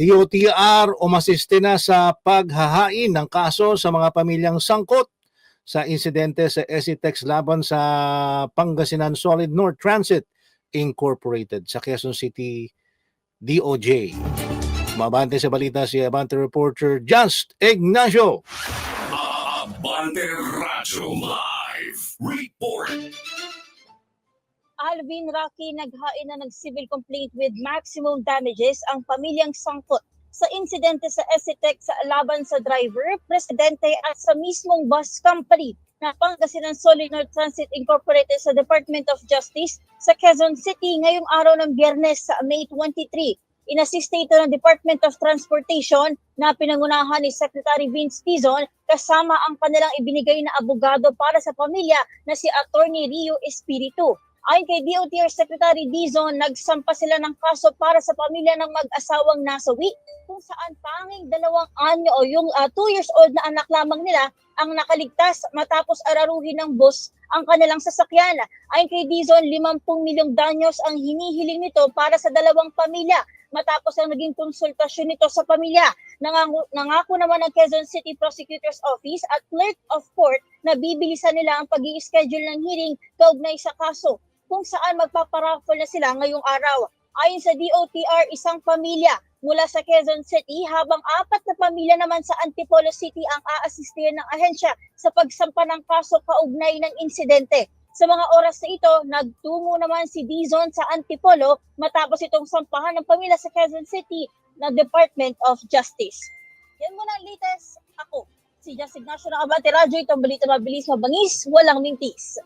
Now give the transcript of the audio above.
DOTR umasiste na sa paghahain ng kaso sa mga pamilyang sangkot sa insidente sa SETEX laban sa Pangasinan Solid North Transit Incorporated sa Quezon City DOJ. Mabante sa balita si Abante reporter Just Ignacio. Abante Radyo Live Report. Alvin Rocky naghain na ng civil complaint with maximum damages ang pamilyang sangkot sa insidente sa SETEC sa laban sa driver, presidente at sa mismong bus company na Pangasinan Solid North Transit Incorporated sa Department of Justice sa Quezon City ngayong araw ng biyernes sa May 23. Inasiste ito ng Department of Transportation na pinangunahan ni Secretary Vince Tizon kasama ang kanilang ibinigay na abogado para sa pamilya na si Attorney Rio Espiritu. Ayon kay DOTR Secretary Dizon, nagsampa sila ng kaso para sa pamilya ng mag-asawang nasawi kung saan tanging dalawang anyo o yung 2 years old na anak lamang nila ang nakaligtas matapos araruhin ng bus ang kanilang sasakyan. Ayon kay Dizon, 50 milyong danyos ang hinihiling nito para sa dalawang pamilya matapos ang naging konsultasyon nito sa pamilya. Nangako, nangako naman ng Quezon City Prosecutor's Office at Clerk of Court na bibilisan nila ang pag schedule ng hearing kaugnay sa kaso kung saan magpaparaffle na sila ngayong araw. Ayon sa DOTR, isang pamilya mula sa Quezon City habang apat na pamilya naman sa Antipolo City ang aasistiyan ng ahensya sa pagsampa ng kaso kaugnay ng insidente. Sa mga oras na ito, nagtungo naman si Dizon sa Antipolo matapos itong sampahan ng pamilya sa Quezon City ng Department of Justice. Yan muna ang latest. Ako, si Just Ignacio ng Abate Radyo. Itong balita mabilis, mabangis, walang mintis.